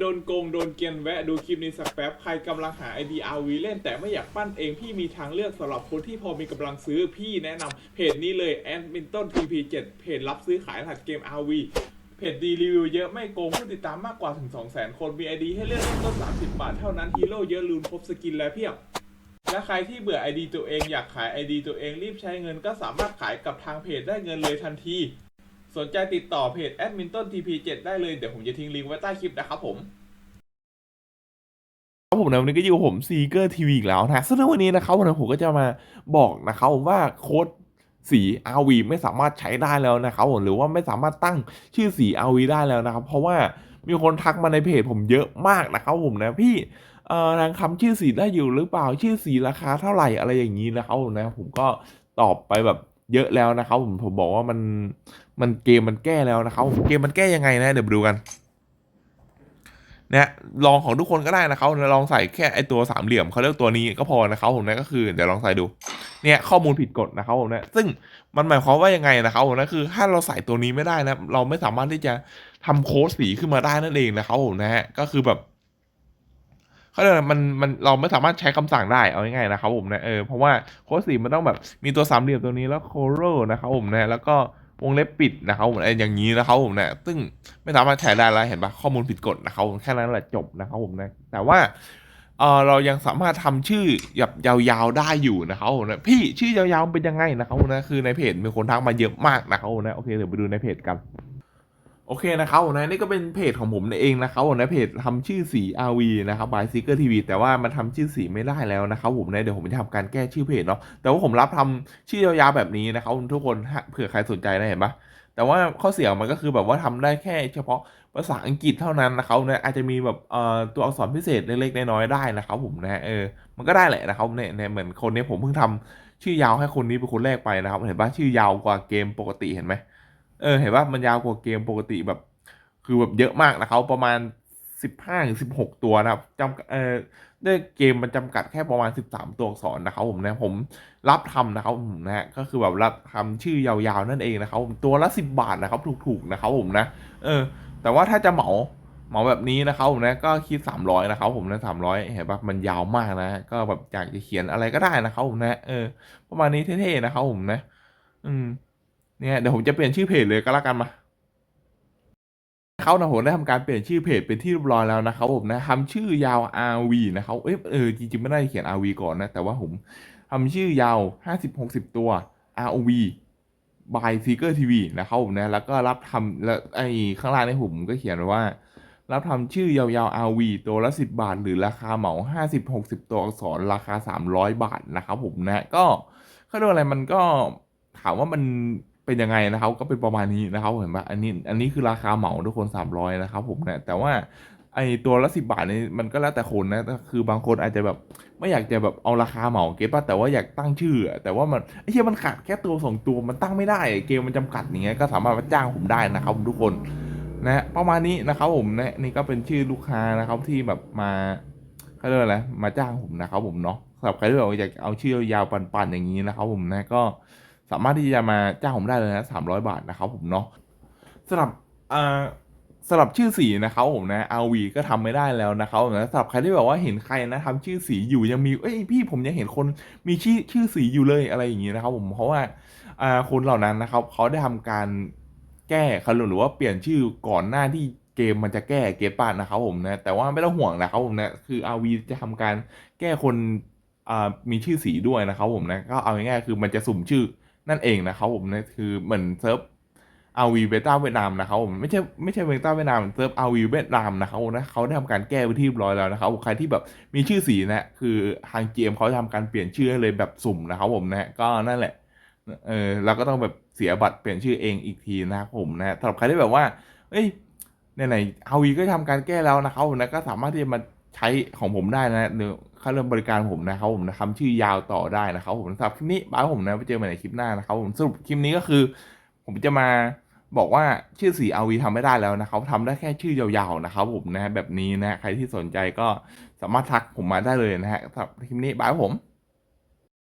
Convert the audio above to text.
โดนโกงโดนเกียนแวะดูคลิปนี้สักแป๊บใครกำลังหา ID RV เล่นแต่ไม่อยากปั้นเองพี่มีทางเลือกสำหรับคนที่พอมีกำลังซื้อพี่แนะนำเพจนี้เลย a d m i n t o n TP7 เพจรับซื้อขายรหัสเกม RV เพจดีรีวิวเยอะไม่โกงผู้ติดตามมากกว่าถึง 200,000 คนมี ID ให้เลือกเริ่มต้น 30 บาทเท่านั้นฮีโร่เยอะลูนครบสกินและเพียบและใครที่เบื่อ ID ตัวเองอยากขาย ID ตัวเองรีบใช้เงินก็สามารถขายกับทางเพจได้เงินเลยทันที สนใจติดต่อเพจ a d m i n t o n TP7 ได้เลย เดี๋ยวผมจะทิ้งลิงก์ไว้ใต้คลิปนะครับผมครับผมนะวันนี้ก็อยู่กับผมซีเกอร์ทีวีอีกแล้วนะซึ่งในวันนี้นะครับวันนี้ผมก็จะมาบอกนะครับว่าโค้ดสี RV ไม่สามารถใช้ได้แล้วนะครับผมหรือว่าไม่สามารถตั้งชื่อสี RV ได้แล้วนะครับ เพราะว่ามีคนทักมาในเพจผมเยอะมากนะครับผมนะพี่เอ่อทางคำชื่อสีได้อยู่หรือเปล่าชื่อสีราคาเท่าไหร่อะไรอย่างนี้นะครับผมนะผมก็ตอบไปแบบ เยอะแล้วนะครับผมผมบอกว่ามันมันเกมมันแก้แล้วนะครับเกมมันแก้ยังไงนะเดี๋ยวดูกันนี่ยลองของทุกคนก็ได้นะครับลองใส่แค่ไอตัวสามเหลี่ยมเขาเรียกตัวนี้ก็พอนะครับผมนะก็คือเดี๋ยวลองใส่ดูเนี่ยข้อมูลผิดกฎนะครับผมนะซึ่งมันหมายความว่ายังไงนะครับผมนะคือถ้าเราใส่ตัวนี้ไม่ได้นะเราไม่สามารถที่จะทำโค้ดสีขึ้นมาได้นั่นเองนะครับผมนะฮะก็คือแบบ เขาเรียกอะไรมันมันเราไม่สามารถใช้คำสั่งได้เอาง่ายๆนะครับผมนะเออเพราะว่าโค้ดสีมันต้องแบบมีตัวสามเหลี่ยมตัวนี้แล้วโคโรนะครับผมนะแล้วก็วงเล็บปิดนะครับผมไอ้อย่างนี้นะครับผมนะซึ่งไม่สามารถใช้ได้แล้วเห็นปะข้อมูลผิดกฎนะครับผมแค่นั้นแหละจบนะครับผมนะแต่ว่าเออเรายังสามารถทำชื่อแบบยาวๆได้อยู่นะครับผมนะพี่ชื่อยาวๆเป็นยังไงนะครับผมนะคือในเพจมีคนทักมาเยอะมากนะครับผมนะโอเคเดี๋ยวไปดูในเพจกัน โอเคนะครับผมนะนี่ก็เป็นเพจของผมเองนะครับผมนะเพจทำชื่อสี RV นะครับ by Seeker TV แต่ว่ามันทำชื่อสีไม่ได้แล้วนะครับผมนะเดี๋ยวผมจะทำการแก้ชื่อเพจเนาะแต่ว่าผมรับทำชื่อยาวๆแบบนี้นะครับทุกคนเผื่อใครสนใจนะเห็นปะแต่ว่าข้อเสียมันก็คือแบบว่าทำได้แค่เฉพาะภาษาอังกฤษเท่านั้นนะครับเนี่อาจจะมีแบบเอ่อตัวอักษรพิเศษเล็กๆน้อยๆได้นะครับผมนะเออมันก็ได้แหละนะครับเนี่ยเน่เหมือนคนนี้ผมเพิ่งทำชื่อยาวให้คนนี้เป็นคนแรกไปนะครับเห็นปะชื่อยาวกว่าเกมปกติเห็นไหม เออเห็นปะมันยาวกว่าเกมปกติแบบ คือแบบเยอะมากนะครับประมาณ15ถึง16ตัวนะครับจำเออด้วยเกมมันจำกัดแค่ประมาณ13ตัวอักษรนะครับผมนะผมรับทำนะครับผมนะฮะก็คือแบบรับทำชื่อยาวๆนั่นเองนะครับผมตัวละ10บาทนะครับ ถูกๆนะครับผมนะเออ แต่ว่าถ้าจะเหมาเหมาแบบนี้นะครับผมนะก็คิด300นะครับผมนะ300เห็นปะมันยาวมากนะ ก็แบบอยากจะเขียนอะไรก็ได้นะครับผมนะเออประมาณนี้เท่ๆนะครับผมนะ อืม เนี่ยเดี๋ยวผมจะเปลี่ยนชื่อเพจเลยก็แล้วกันมาเขานะผมได้ทำการเปลี่ยนชื่อเพจเป็นที่เรียบร้อยแล้วนะครับผมนะทำชื่อยาว RV นะครับเอ้ยเออจริงๆไม่ได้เขียน RV ก่อนนะ แต่ว่าผมทำชื่อยาว 50-60 ตัว ROV by Seeker TV นะครับผมนะแล้วก็รับทำแล้วไอ้ข้างล่างในผมก็เขียนว่า รับทำชื่อยาวๆ RV ตัวละ 10 บาท หรือราคาเหมา 50-60 ตัวอักษรราคา 300 บาทนะครับผมนะก็เขาเรียกอะไรมันก็ถามว่ามัน เป็นยังไงนะครับ ก็เป็นประมาณนี้นะครับเห็นปะอันนี้อันนี้คือราคาเหมาทุกคน300นะครับผมเนะแต่ว่าไอตัวละ10บาทนี่มันก็แล้วแต่คนนะคือบางคนอาจจะแบบไม่อยากจะแบบเอาราคาเหมาเก็ตป่ะแต่ว่าอยากตั้งชื่อ แต่ว่ามันไอ้เหี้ยมันขาดแค่ตัวสองตัวมันตั้งไม่ได้ เกมมันจำกัดอย่างเงี้ยก็สามารถมาจ้างผมได้นะครับผมทุกคนนะประมาณนี้นะครับผมนะนี่ก็เป็นชื่อลูกค้านะครับที่แบบมาเขาเรียกอะไรมาจ้างผมนะครับผมเนาะสำหรับใครที่แบบว่าอยากเอาชื่อยาวๆปันๆอย่างนี้นะครับผมนะก็ สามารถที่จะมาจ้างผมได้เลยนะสามร้อยบาทนะครับผมเนาะสำหรับอ่าสำหรับชื่อสีนะครับผมนะ RV ก็ทำไม่ได้แล้วนะครับผมนะสำหรับใครที่แบบว่าเห็นใครนะทำชื่อสีอยู่ยังมีเอ้ยพี่ผมยังเห็นคนมีชื่อชื่อสีอยู่เลยอะไรอย่างนี้นะครับ ผมเพราะว่าอ่าคนเหล่านั้นนะครับเขาได้ทำการแก้เขาหรือว่าเปลี่ยนชื่อก่อนหน้าที่เกมมันจะแก้เกมป่านนะครับผมนะแต่ว่าไม่ต้องห่วงนะครับผมนะคือ RV จะทำการแก้คนอ่ามีชื่อสีด้วยนะครับผมนะก็เอาง่ายๆคือมันจะสุ่มชื่อ นั่นเองนะครับผมนะคือเหมือนเซิร์ฟ RV เบต้าเวียดนามนะครับผมไม่ใช่ไม่ใช่เบต้าเวียดนามเซิร์ฟ RV เวียดนามนะครับผมนะเขาได้ทำการแก้ไปที่ร้อยแล้วนะครับใครที่แบบมีชื่อสีนะคือทางเกมเขาจะทำการเปลี่ยนชื่อเลยแบบสุ่มนะครับผมนะก็นั่นแหละเออเราก็ต้องแบบเสียบัตรเปลี่ยนชื่อเองอีกทีนะครับผมนะสำหรับใครที่แบบว่า เอ้ยไหนๆอาวีก็ทำการแก้แล้วนะครับผมนะก็สามารถที่จะมา ใช้ของผมได้นะหรือค่าเริ่มบริการผมนะครับผมนะคำชื่อยาวต่อได้นะครับผมสำหรับคลิปนี้บายผมนะไปเจอกันในคลิปหน้านะครับผมสรุปคลิปนี้ก็คือ ผมจะมาบอกว่าชื่อสีอาวีทำไม่ได้แล้วนะครับทำได้แค่ชื่อยาวๆนะครับผมนะแบบนี้นะใครที่สนใจก็สามารถทักผมมาได้เลยนะฮะสำหรับคลิปนี้บายผม